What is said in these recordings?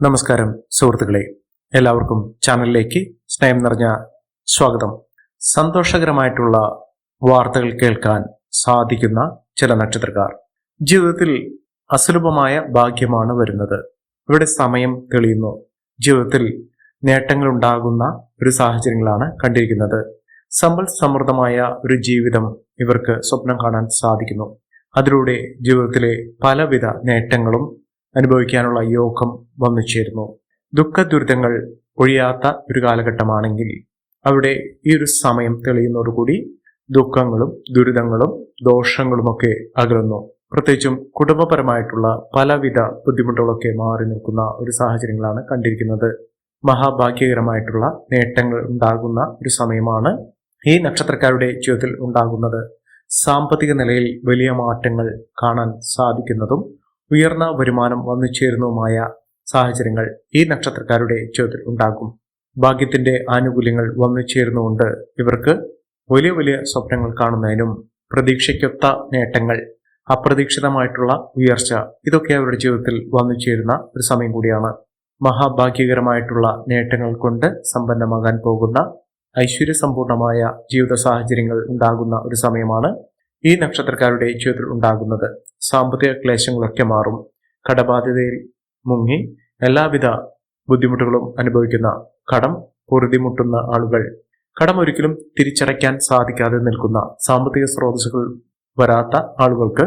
നമസ്കാരം സുഹൃത്തുക്കളെ. എല്ലാവർക്കും ചാനലിലേക്ക് സ്നേഹം നിറഞ്ഞ സ്വാഗതം. സന്തോഷകരമായിട്ടുള്ള വാർത്തകൾ കേൾക്കാൻ സാധിക്കുന്ന ചില നക്ഷത്രക്കാർ. ജീവിതത്തിൽ അസുലഭമായ ഭാഗ്യമാണ് വരുന്നത്. ഇവിടെ സമയം തെളിയുന്നു. ജീവിതത്തിൽ നേട്ടങ്ങൾ ഉണ്ടാകുന്ന ഒരു സാഹചര്യങ്ങളാണ് കണ്ടിരിക്കുന്നത്. സമ്പൽ സമൃദ്ധമായ ഒരു ജീവിതം ഇവർക്ക് സ്വപ്നം കാണാൻ സാധിക്കുന്നു. അതിലൂടെ ജീവിതത്തിലെ പലവിധ നേട്ടങ്ങളും അനുഭവിക്കാനുള്ള യോഗം വന്നു ചേരുന്നു. ദുഃഖ ദുരിതങ്ങൾ ഒഴിയാത്ത ഒരു കാലഘട്ടമാണെങ്കിൽ അവിടെ ഈ ഒരു സമയം തെളിയുന്നതോടുകൂടി ദുഃഖങ്ങളും ദുരിതങ്ങളും ദോഷങ്ങളുമൊക്കെ അകലുന്നു. പ്രത്യേകിച്ചും കുടുംബപരമായിട്ടുള്ള പലവിധ ബുദ്ധിമുട്ടുകളൊക്കെ മാറി നിൽക്കുന്ന ഒരു സാഹചര്യങ്ങളാണ് കണ്ടിരിക്കുന്നത്. മഹാഭാഗ്യകരമായിട്ടുള്ള നേട്ടങ്ങൾ ഉണ്ടാകുന്ന ഒരു സമയമാണ് ഈ നക്ഷത്രക്കാരുടെ ജീവിതത്തിൽ ഉണ്ടാകുന്നത്. സാമ്പത്തിക നിലയിൽ വലിയ മാറ്റങ്ങൾ കാണാൻ സാധിക്കുന്നതും ഉയർന്ന വരുമാനം വന്നു ചേരുന്നതുമായ സാഹചര്യങ്ങൾ ഈ നക്ഷത്രക്കാരുടെ ജീവിതത്തിൽ ഉണ്ടാകും. ഭാഗ്യത്തിന്റെ ആനുകൂല്യങ്ങൾ വന്നു ചേരുന്നുകൊണ്ട് ഇവർക്ക് വലിയ വലിയ സ്വപ്നങ്ങൾ കാണുന്നതിനും പ്രതീക്ഷയ്ക്കൊത്ത നേട്ടങ്ങൾ അപ്രതീക്ഷിതമായിട്ടുള്ള ഉയർച്ച ഇതൊക്കെ അവരുടെ ജീവിതത്തിൽ വന്നു ചേരുന്ന ഒരു സമയം കൂടിയാണ്. മഹാഭാഗ്യകരമായിട്ടുള്ള നേട്ടങ്ങൾ കൊണ്ട് സമ്പന്നമാകാൻ പോകുന്ന ഐശ്വര്യസമ്പൂർണമായ ജീവിത സാഹചര്യങ്ങൾ ഉണ്ടാകുന്ന ഒരു സമയമാണ് ഈ നക്ഷത്രക്കാരുടെ ജീവിതത്തിൽ ഉണ്ടാകുന്നത്. സാമ്പത്തിക ക്ലേശങ്ങളൊക്കെ മാറും. കടബാധ്യതയിൽ മുങ്ങി എല്ലാവിധ ബുദ്ധിമുട്ടുകളും അനുഭവിക്കുന്ന കടം പൊറുതിമുട്ടുന്ന ആളുകൾ. കടം ഒരിക്കലും തിരിച്ചടയ്ക്കാൻ സാധിക്കാതെ നിൽക്കുന്ന സാമ്പത്തിക സ്രോതസ്സുകൾ വരാത്ത ആളുകൾക്ക്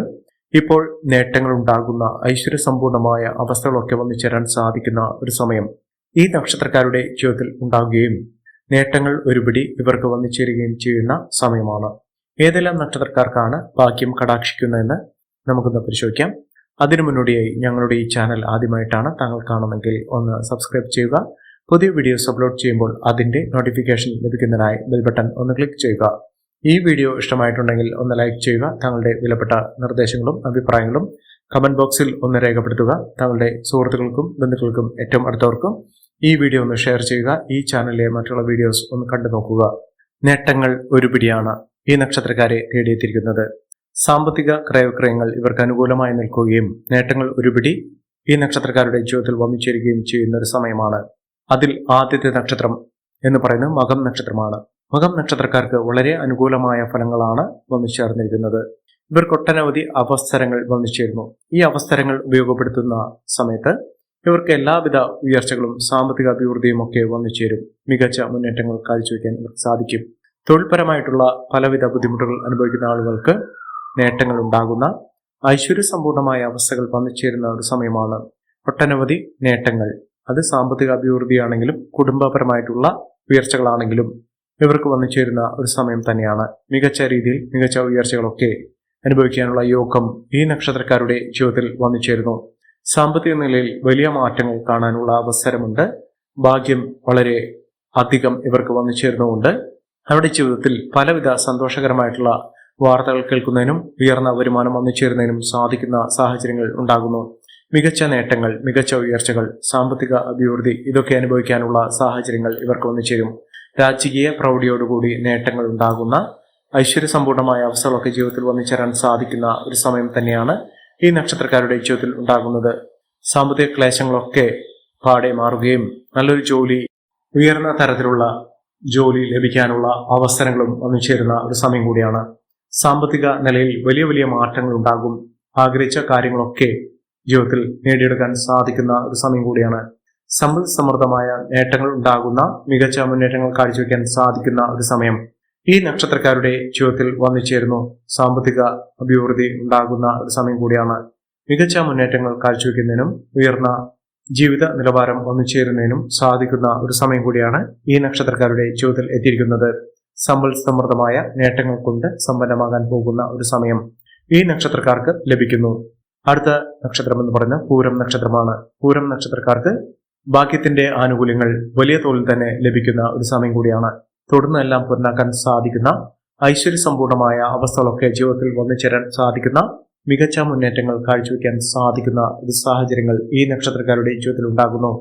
ഇപ്പോൾ നേട്ടങ്ങൾ ഉണ്ടാകുന്ന ഐശ്വര്യസമ്പൂർണമായ അവസ്ഥകളൊക്കെ വന്നു ചേരാൻ സാധിക്കുന്ന ഒരു സമയം ഈ നക്ഷത്രക്കാരുടെ ജീവിതത്തിൽ ഉണ്ടാകുകയും നേട്ടങ്ങൾ ഒരുപിടി ഇവർക്ക് വന്നു ചേരുകയും ചെയ്യുന്ന സമയമാണ്. ഏതെല്ലാം നക്ഷത്രക്കാർക്കാണ് ഭാഗ്യം കടാക്ഷിക്കുന്നതെന്ന് നമുക്കൊന്ന് പരിശോധിക്കാം. അതിനു മുന്നോടിയായി ഞങ്ങളുടെ ഈ ചാനൽ ആദ്യമായിട്ടാണ് താങ്കൾ കാണുമെങ്കിൽ ഒന്ന് സബ്സ്ക്രൈബ് ചെയ്യുക. പുതിയ വീഡിയോസ് അപ്ലോഡ് ചെയ്യുമ്പോൾ അതിന്റെ നോട്ടിഫിക്കേഷൻ ലഭിക്കുന്നതിനായി ബെൽ ബട്ടൺ ഒന്ന് ക്ലിക്ക് ചെയ്യുക. ഈ വീഡിയോ ഇഷ്ടമായിട്ടുണ്ടെങ്കിൽ ഒന്ന് ലൈക്ക് ചെയ്യുക. താങ്കളുടെ വിലപ്പെട്ട നിർദ്ദേശങ്ങളും അഭിപ്രായങ്ങളും കമന്റ് ബോക്സിൽ ഒന്ന് രേഖപ്പെടുത്തുക. താങ്കളുടെ സുഹൃത്തുക്കൾക്കും ബന്ധുക്കൾക്കും ഏറ്റവും അടുത്തവർക്കും ഈ വീഡിയോ ഒന്ന് ഷെയർ ചെയ്യുക. ഈ ചാനലിലെ മറ്റുള്ള വീഡിയോസ് ഒന്ന് കണ്ടു നോക്കുക നേട്ടങ്ങൾ ഒരുപിടിയാണ് ഈ നക്ഷത്രക്കാരെ തേടിയെത്തിയിരിക്കുന്നത്. സാമ്പത്തിക ക്രയവിക്രയങ്ങൾ ഇവർക്ക് അനുകൂലമായി നിൽക്കുകയും നേട്ടങ്ങൾ ഒരുപിടി ഈ നക്ഷത്രക്കാരുടെ ജീവിതത്തിൽ വന്നു ചേരുകയും ചെയ്യുന്ന ഒരു സമയമാണ്. അതിൽ ആദ്യത്തെ നക്ഷത്രം എന്ന് പറയുന്നത് മകം നക്ഷത്രമാണ്. മകം നക്ഷത്രക്കാർക്ക് വളരെ അനുകൂലമായ ഫലങ്ങളാണ് വന്നു ചേർന്നിരിക്കുന്നത് ഇവർക്ക് ഒട്ടനവധി അവസരങ്ങൾ വന്നു ഈ അവസരങ്ങൾ ഉപയോഗപ്പെടുത്തുന്ന സമയത്ത് ഇവർക്ക് എല്ലാവിധ ഉയർച്ചകളും സാമ്പത്തിക അഭിവൃദ്ധിയും ഒക്കെ വന്നു മികച്ച മുന്നേറ്റങ്ങൾ കാഴ്ചവെക്കാൻ ഇവർക്ക് സാധിക്കും. തൊഴിൽപരമായിട്ടുള്ള പലവിധ ബുദ്ധിമുട്ടുകൾ അനുഭവിക്കുന്ന ആളുകൾക്ക് നേട്ടങ്ങൾ ഉണ്ടാകുന്ന ഐശ്വര്യസമ്പൂർണമായ അവസ്ഥകൾ വന്നു ചേരുന്ന ഒരു സമയമാണ് ഒട്ടനവധി നേട്ടങ്ങൾ. അത് സാമ്പത്തിക അഭിവൃദ്ധിയാണെങ്കിലും കുടുംബപരമായിട്ടുള്ള ഉയർച്ചകളാണെങ്കിലും ഇവർക്ക് വന്നു ചേരുന്ന ഒരു സമയം തന്നെയാണ്. മികച്ച രീതിയിൽ മികച്ച ഉയർച്ചകളൊക്കെ അനുഭവിക്കാനുള്ള യോഗം ഈ നക്ഷത്രക്കാരുടെ ജീവിതത്തിൽ വന്നു ചേരുന്നു സാമ്പത്തിക നിലയിൽ വലിയ മാറ്റങ്ങൾ കാണാനുള്ള അവസരമുണ്ട്. ഭാഗ്യം വളരെ അധികം ഇവർക്ക് വന്നു ചേർന്നുകൊണ്ട് അവരുടെ ജീവിതത്തിൽ പലവിധ സന്തോഷകരമായിട്ടുള്ള വാർത്തകൾ കേൾക്കുന്നതിനും ഉയർന്ന വരുമാനം വന്നു ചേരുന്നതിനും സാധിക്കുന്ന സാഹചര്യങ്ങൾ ഉണ്ടാകുന്നു. മികച്ച നേട്ടങ്ങൾ മികച്ച ഉയർച്ചകൾ സാമ്പത്തിക അഭിവൃദ്ധി ഇതൊക്കെ അനുഭവിക്കാനുള്ള സാഹചര്യങ്ങൾ ഇവർക്ക് വന്നു ചേരും. രാജകീയ പ്രൗഢിയോടുകൂടി നേട്ടങ്ങൾ ഉണ്ടാകുന്ന ഐശ്വര്യസമ്പൂർണമായ അവസരമൊക്കെ ജീവിതത്തിൽ വന്നു ചേരാൻ സാധിക്കുന്ന ഒരു സമയം തന്നെയാണ് ഈ നക്ഷത്രക്കാരുടെ ജീവിതത്തിൽ ഉണ്ടാകുന്നത്. സാമ്പത്തിക ക്ലേശങ്ങളൊക്കെ പാടെ മാറുകയും നല്ലൊരു ജോലി ഉയർന്ന തരത്തിലുള്ള ജോലി ലഭിക്കാനുള്ള അവസരങ്ങളും വന്നു ചേരുന്ന ഒരു സമയം കൂടിയാണ്. സാമ്പത്തിക നിലയിൽ വലിയ വലിയ മാറ്റങ്ങൾ ഉണ്ടാകും. ആഗ്രഹിച്ച കാര്യങ്ങളൊക്കെ ജീവിതത്തിൽ നേടിയെടുക്കാൻ സാധിക്കുന്ന ഒരു സമയം കൂടിയാണ്. സമ്പൽ സമൃദ്ധമായ നേട്ടങ്ങൾ ഉണ്ടാകുന്ന മികച്ച മുന്നേറ്റങ്ങൾ കാഴ്ചവെക്കാൻ സാധിക്കുന്ന ഒരു സമയം. ഈ നക്ഷത്രക്കാരുടെ ജീവിതത്തിൽ വന്നു ചേരുന്നു സാമ്പത്തിക അഭിവൃദ്ധി ഉണ്ടാകുന്ന ഒരു സമയം കൂടിയാണ്. മികച്ച മുന്നേറ്റങ്ങൾ കാഴ്ചവെക്കുന്നതിനും ഉയർന്ന ജീവിത നിലവാരം വന്നു ചേരുന്നതിനും സാധിക്കുന്ന ഒരു സമയം കൂടിയാണ് ഈ നക്ഷത്രക്കാരുടെ ജീവിതത്തിൽ എത്തിയിരിക്കുന്നത്. സമ്പൽ സമൃദ്ധമായ നേട്ടങ്ങൾ കൊണ്ട് സമ്പന്നമാകാൻ പോകുന്ന ഒരു സമയം ഈ നക്ഷത്രക്കാർക്ക് ലഭിക്കുന്നു. അടുത്ത നക്ഷത്രം എന്ന് പറയുന്നത് പൂരം നക്ഷത്രമാണ്. പൂരം നക്ഷത്രക്കാർക്ക് ഭാഗ്യത്തിന്റെ ആനുകൂല്യങ്ങൾ വലിയ തോതിൽ തന്നെ ലഭിക്കുന്ന ഒരു സമയം കൂടിയാണ്. തുടർന്ന് എല്ലാം പൂർണാക്കാൻ സാധിക്കുന്ന ഐശ്വര്യ സമ്പൂർണമായ അവസ്ഥകളൊക്കെ ജീവിതത്തിൽ വന്നു ചേരാൻ സാധിക്കുന്ന മികച്ച മുന്നേറ്റങ്ങൾ കാഴ്ചവെക്കാൻ സാധിക്കുന്ന ഒരു സാഹചര്യങ്ങൾ ഈ നക്ഷത്രക്കാരുടെ ജീവിതത്തിൽ ഉണ്ടാകുന്നു.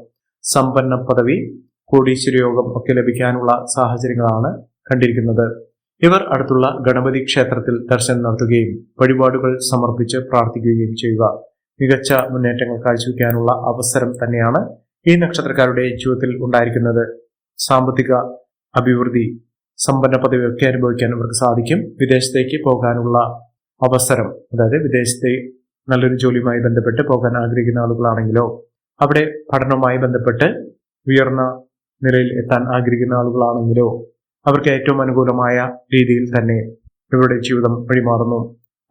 സമ്പന്ന പദവി കോടീശ്വരയോഗം ഒക്കെ ലഭിക്കാനുള്ള സാഹചര്യങ്ങളാണ് കണ്ടിരിക്കുന്നത്. ഇവർ അടുത്തുള്ള ഗണപതി ക്ഷേത്രത്തിൽ ദർശനം നടത്തുകയും വഴിപാടുകൾ സമർപ്പിച്ച് പ്രാർത്ഥിക്കുകയും ചെയ്യുക. മികച്ച മുന്നേറ്റങ്ങൾ കാഴ്ചവെക്കാനുള്ള അവസരം തന്നെയാണ് ഈ നക്ഷത്രക്കാരുടെ ജീവിതത്തിൽ ഉണ്ടായിരിക്കുന്നത്. സാമ്പത്തിക അഭിവൃദ്ധി സമ്പന്ന പദവിയൊക്കെ അനുഭവിക്കാൻ ഇവർക്ക് സാധിക്കും. വിദേശത്തേക്ക് പോകാനുള്ള അവസരം അതായത് വിദേശത്തെ നല്ലൊരു ജോലിയുമായി ബന്ധപ്പെട്ട് പോകാൻ ആഗ്രഹിക്കുന്ന ആളുകളാണെങ്കിലോ അവിടെ പഠനവുമായി ബന്ധപ്പെട്ട് ഉയർന്ന നിലയിൽ എത്താൻ ആഗ്രഹിക്കുന്ന ആളുകളാണെങ്കിലോ അവർക്ക് ഏറ്റവും അനുകൂലമായ രീതിയിൽ തന്നെ ഇവരുടെ ജീവിതം വഴിമാറുന്നു.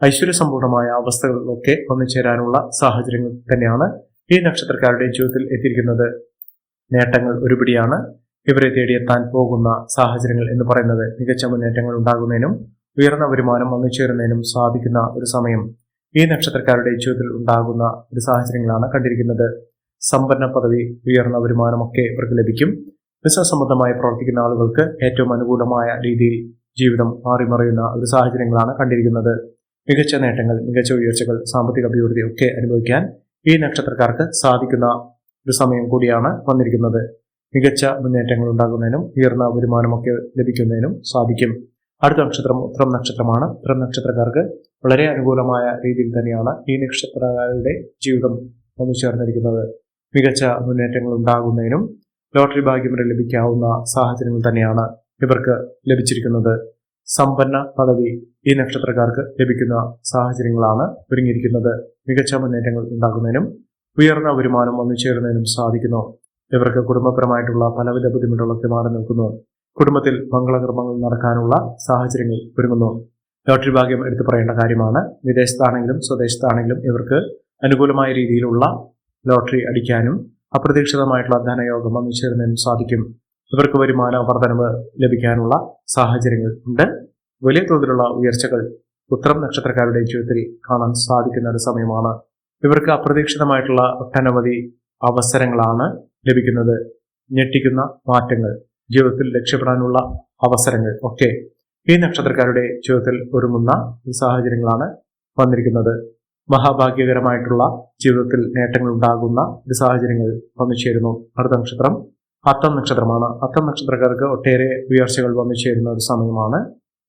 ഐശ്വര്യസമ്പൂർണമായ അവസ്ഥകളിലൊക്കെ ഒന്നുചേരാനുള്ള സാഹചര്യങ്ങൾ തന്നെയാണ് ഈ നക്ഷത്രക്കാരുടെ ജീവിതത്തിൽ എത്തിയിരിക്കുന്നത്. നേട്ടങ്ങൾ ഒരുപിടിയാണ് ഇവരെ തേടിയെത്താൻ പോകുന്ന സാഹചര്യങ്ങൾ എന്ന് പറയുന്നത്. മികച്ച മുന്നേറ്റങ്ങൾ ഉണ്ടാകുന്നതിനും ഉയർന്ന വരുമാനം വന്നുചേരുന്നതിനും സാധിക്കുന്ന ഒരു സമയം ഈ നക്ഷത്രക്കാരുടെ ജീവിതത്തിൽ ഉണ്ടാകുന്ന ഒരു സാഹചര്യങ്ങളാണ് കണ്ടിരിക്കുന്നത്. സമ്പന്ന പദവി ഉയർന്ന വരുമാനമൊക്കെ ഇവർക്ക് ലഭിക്കും. ബിസിനസ് സംബന്ധമായി പ്രവർത്തിക്കുന്ന ആളുകൾക്ക് ഏറ്റവും അനുകൂലമായ രീതിയിൽ ജീവിതം മാറിമറിയുന്ന ഒരു സാഹചര്യങ്ങളാണ് കണ്ടിരിക്കുന്നത്. മികച്ച നേട്ടങ്ങൾ മികച്ച ഉയർച്ചകൾ സാമ്പത്തിക അഭിവൃദ്ധി ഒക്കെ അനുഭവിക്കാൻ ഈ നക്ഷത്രക്കാർക്ക് സാധിക്കുന്ന ഒരു സമയം കൂടിയാണ് വന്നിരിക്കുന്നത്. മികച്ച മുന്നേറ്റങ്ങൾ ഉണ്ടാകുന്നതിനും ഉയർന്ന വരുമാനമൊക്കെ ലഭിക്കുന്നതിനും സാധിക്കും. അടുത്ത നക്ഷത്രം ഉത്തരം നക്ഷത്രമാണ്. ഉത്തരം നക്ഷത്രക്കാർക്ക് വളരെ അനുകൂലമായ രീതിയിൽ തന്നെയാണ് ഈ നക്ഷത്രക്കാരുടെ ജീവിതം വന്നു ചേർന്നിരിക്കുന്നത്. മികച്ച മുന്നേറ്റങ്ങൾ ഉണ്ടാകുന്നതിനും ലോട്ടറി ഭാഗ്യം വരെ ലഭിക്കാവുന്ന സാഹചര്യങ്ങൾ തന്നെയാണ് ഇവർക്ക് ലഭിച്ചിരിക്കുന്നത്. സമ്പന്ന പദവി ഈ നക്ഷത്രക്കാർക്ക് ലഭിക്കുന്ന സാഹചര്യങ്ങളാണ് ഒരുങ്ങിയിരിക്കുന്നത്. മികച്ച മുന്നേറ്റങ്ങൾ ഉണ്ടാകുന്നതിനും ഉയർന്ന വരുമാനം വന്നു ചേരുന്നതിനും സാധിക്കുന്നു. ഇവർക്ക് കുടുംബപരമായിട്ടുള്ള പലവിധ ബുദ്ധിമുട്ടുകളൊക്കെ മാറി നിൽക്കുന്നു. കുടുംബത്തിൽ മംഗളകർമ്മങ്ങൾ നടക്കാനുള്ള സാഹചര്യങ്ങൾ ഒരുങ്ങുന്നു. ലോട്ടറി ഭാഗ്യം എടുത്തു പറയേണ്ട കാര്യമാണ്. വിദേശത്താണെങ്കിലും സ്വദേശത്താണെങ്കിലും ഇവർക്ക് അനുകൂലമായ രീതിയിലുള്ള ലോട്ടറി അടിക്കാനും അപ്രതീക്ഷിതമായിട്ടുള്ള ധനയോഗം വന്നു ചേരുന്നതിനും സാധിക്കും. ഇവർക്ക് വരുമാന വർധനവ് ലഭിക്കാനുള്ള സാഹചര്യങ്ങൾ ഉണ്ട്. വലിയ തോതിലുള്ള ഉയർച്ചകൾ ഉത്തരം നക്ഷത്രക്കാരുടെ ജീവിതത്തിൽ കാണാൻ സാധിക്കുന്ന ഒരു സമയമാണ്. ഇവർക്ക് അപ്രതീക്ഷിതമായിട്ടുള്ള ഒട്ടനവധി അവസരങ്ങളാണ് ലഭിക്കുന്നത്. ഞെട്ടിക്കുന്ന മാറ്റങ്ങൾ ജീവിതത്തിൽ രക്ഷപ്പെടാനുള്ള അവസരങ്ങൾ ഒക്കെ ഈ നക്ഷത്രക്കാരുടെ ജീവിതത്തിൽ ഒരുങ്ങുന്ന സാഹചര്യങ്ങളാണ് വന്നിരിക്കുന്നത്. മഹാഭാഗ്യകരമായിട്ടുള്ള ജീവിതത്തിൽ നേട്ടങ്ങൾ ഉണ്ടാകുന്ന ഒരു സാഹചര്യങ്ങൾ വന്നു ചേരുന്നു അടുത്ത നക്ഷത്രം അത്തം നക്ഷത്രമാണ്. അത്തം നക്ഷത്രക്കാർക്ക് ഒട്ടേറെ ഉയർച്ചകൾ വന്നു ചേരുന്ന ഒരു സമയമാണ്.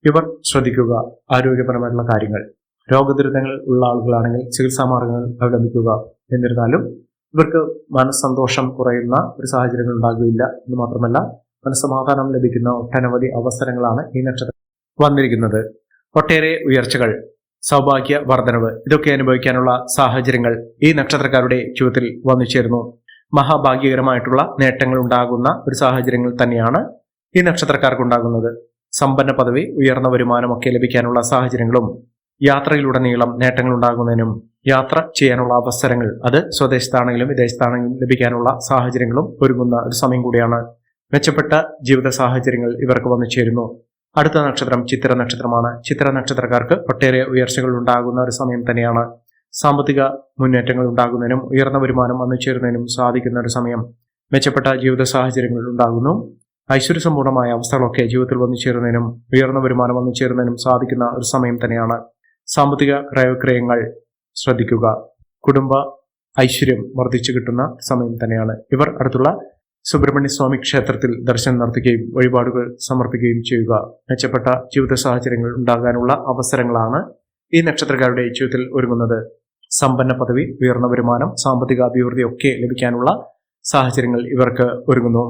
ഇവർ ശ്രദ്ധിക്കുക ആരോഗ്യപരമായിട്ടുള്ള കാര്യങ്ങൾ. രോഗദുരിതങ്ങൾ ഉള്ള ആളുകളാണെങ്കിൽ ചികിത്സാ മാർഗങ്ങൾ അവലംബിക്കുക എന്നിരുന്നാലും ഇവർക്ക് മനസ്സന്തോഷം കുറയുന്ന ഒരു സാഹചര്യങ്ങൾ ഉണ്ടാകുകയില്ല എന്ന് മാത്രമല്ല മനസ്സമാധാനം ലഭിക്കുന്ന ഒട്ടനവധി അവസരങ്ങളാണ് ഈ നക്ഷത്രം വന്നിരിക്കുന്നത്. ഒട്ടേറെ ഉയർച്ചകൾ സൗഭാഗ്യ വർധനവ് ഇതൊക്കെ അനുഭവിക്കാനുള്ള സാഹചര്യങ്ങൾ ഈ നക്ഷത്രക്കാരുടെ ജീവിതത്തിൽ വന്നു ചേരുന്നു. മഹാഭാഗ്യകരമായിട്ടുള്ള നേട്ടങ്ങൾ ഉണ്ടാകുന്ന ഒരു സാഹചര്യങ്ങൾ തന്നെയാണ് ഈ നക്ഷത്രക്കാർക്ക് ഉണ്ടാകുന്നത്. സമ്പന്ന പദവി ഉയർന്ന വരുമാനമൊക്കെ ലഭിക്കാനുള്ള സാഹചര്യങ്ങളും യാത്രയിലുടനീളം നേട്ടങ്ങൾ ഉണ്ടാകുന്നതിനും യാത്ര ചെയ്യാനുള്ള അവസരങ്ങൾ അത് സ്വദേശത്താണെങ്കിലും വിദേശത്താണെങ്കിലും ലഭിക്കാനുള്ള സാഹചര്യങ്ങളും ഒരുങ്ങുന്ന ഒരു സമയം കൂടിയാണ്. മെച്ചപ്പെട്ട ജീവിത സാഹചര്യങ്ങൾ ഇവർക്ക് വന്നു ചേരുന്നു. അടുത്ത നക്ഷത്രം ചിത്ര നക്ഷത്രമാണ്. ചിത്ര നക്ഷത്രക്കാർക്ക് ഒട്ടേറെ ഉയർച്ചകൾ ഉണ്ടാകുന്ന ഒരു സമയം തന്നെയാണ്. സാമ്പത്തിക മുന്നേറ്റങ്ങൾ ഉണ്ടാകുന്നതിനും ഉയർന്ന വരുമാനം വന്നു ചേരുന്നതിനും സാധിക്കുന്ന ഒരു സമയം. മെച്ചപ്പെട്ട ജീവിത സാഹചര്യങ്ങൾ ഉണ്ടാകുന്നു. ഐശ്വര്യ ഐശ്വര്യസമ്പൂർണമായ അവസ്ഥകളൊക്കെ ജീവിതത്തിൽ വന്നു ചേരുന്നതിനും ഉയർന്ന വരുമാനം വന്നു ചേരുന്നതിനും സാധിക്കുന്ന ഒരു സമയം തന്നെയാണ്. സാമ്പത്തിക ക്രയവിക്രയങ്ങൾ ശ്രദ്ധിക്കുക. കുടുംബ ഐശ്വര്യം വർദ്ധിച്ചു കിട്ടുന്ന സമയം തന്നെയാണ്. ഇവർ അടുത്തുള്ള സുബ്രഹ്മണ്യ സ്വാമി ക്ഷേത്രത്തിൽ ദർശനം നടത്തുകയും വഴിപാടുകൾ സമർപ്പിക്കുകയും ചെയ്യുക. മെച്ചപ്പെട്ട ജീവിത സാഹചര്യങ്ങൾ ഉണ്ടാകാനുള്ള അവസരങ്ങളാണ് ഈ നക്ഷത്രക്കാരുടെ ജീവിതത്തിൽ ഒരുങ്ങുന്നത്. സമ്പന്ന പദവി ഉയർന്ന വരുമാനം സാമ്പത്തിക അഭിവൃദ്ധി ഒക്കെ ലഭിക്കാനുള്ള സാഹചര്യങ്ങൾ ഇവർക്ക് ഒരുങ്ങുന്നു.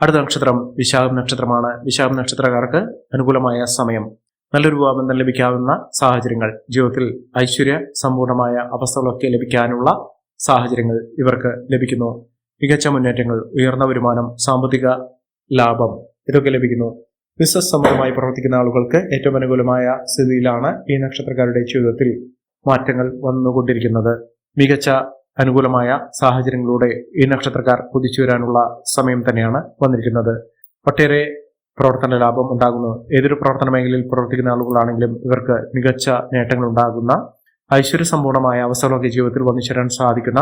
അടുത്ത നക്ഷത്രം വിശാഖം നക്ഷത്രമാണ്. വിശാഖ നക്ഷത്രക്കാർക്ക് അനുകൂലമായ സമയം. നല്ലൊരു വിവാഹബന്ധം ലഭിക്കാവുന്ന സാഹചര്യങ്ങൾ ജീവിതത്തിൽ ഐശ്വര്യ സമ്പൂർണമായ അവസ്ഥകളൊക്കെ ലഭിക്കാനുള്ള സാഹചര്യങ്ങൾ ഇവർക്ക് ലഭിക്കുന്നു. മികച്ച മുന്നേറ്റങ്ങൾ ഉയർന്ന വരുമാനം സാമ്പത്തിക ലാഭം ഇതൊക്കെ ലഭിക്കുന്നു. ബിസിനസ് സംബന്ധമായി പ്രവർത്തിക്കുന്ന ആളുകൾക്ക് ഏറ്റവും അനുകൂലമായ സ്ഥിതിയിലാണ് ഈ നക്ഷത്രക്കാരുടെ ജീവിതത്തിൽ മാറ്റങ്ങൾ വന്നുകൊണ്ടിരിക്കുന്നത്. മികച്ച അനുകൂലമായ സാഹചര്യങ്ങളിലൂടെ ഈ നക്ഷത്രക്കാർ കുതിച്ചു വരാനുള്ള സമയം തന്നെയാണ് വന്നിരിക്കുന്നത്. ഒട്ടേറെ പ്രവർത്തന ലാഭം ഉണ്ടാകുന്നു. ഏതൊരു പ്രവർത്തന മേഖലയിൽ പ്രവർത്തിക്കുന്ന ആളുകളാണെങ്കിലും ഇവർക്ക് മികച്ച നേട്ടങ്ങൾ ഉണ്ടാകുന്ന ഐശ്വര്യ സമ്പൂർണമായ അവസരങ്ങളൊക്കെ ജീവിതത്തിൽ വന്നു ചേരാൻ സാധിക്കുന്ന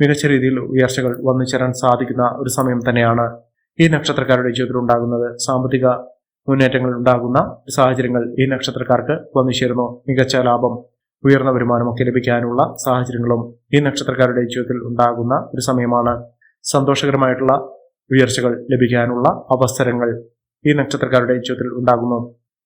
മികച്ച രീതിയിൽ ഉയർച്ചകൾ വന്നു ചേരാൻ സാധിക്കുന്ന ഒരു സമയം തന്നെയാണ് ഈ നക്ഷത്രക്കാരുടെ ജീവിതത്തിൽ ഉണ്ടാകുന്നത്. സാമ്പത്തിക മുന്നേറ്റങ്ങൾ ഉണ്ടാകുന്ന സാഹചര്യങ്ങൾ ഈ നക്ഷത്രക്കാർക്ക് വന്നു ചേരുന്നു. മികച്ച ലാഭം ഉയർന്ന വരുമാനമൊക്കെ ലഭിക്കാനുള്ള സാഹചര്യങ്ങളും ഈ നക്ഷത്രക്കാരുടെ ജീവിതത്തിൽ ഉണ്ടാകുന്ന ഒരു സമയമാണ്. സന്തോഷകരമായിട്ടുള്ള ഉയർച്ചകൾ ലഭിക്കാനുള്ള അവസരങ്ങൾ ഈ നക്ഷത്രക്കാരുടെ ജീവിതത്തിൽ ഉണ്ടാകുന്നു.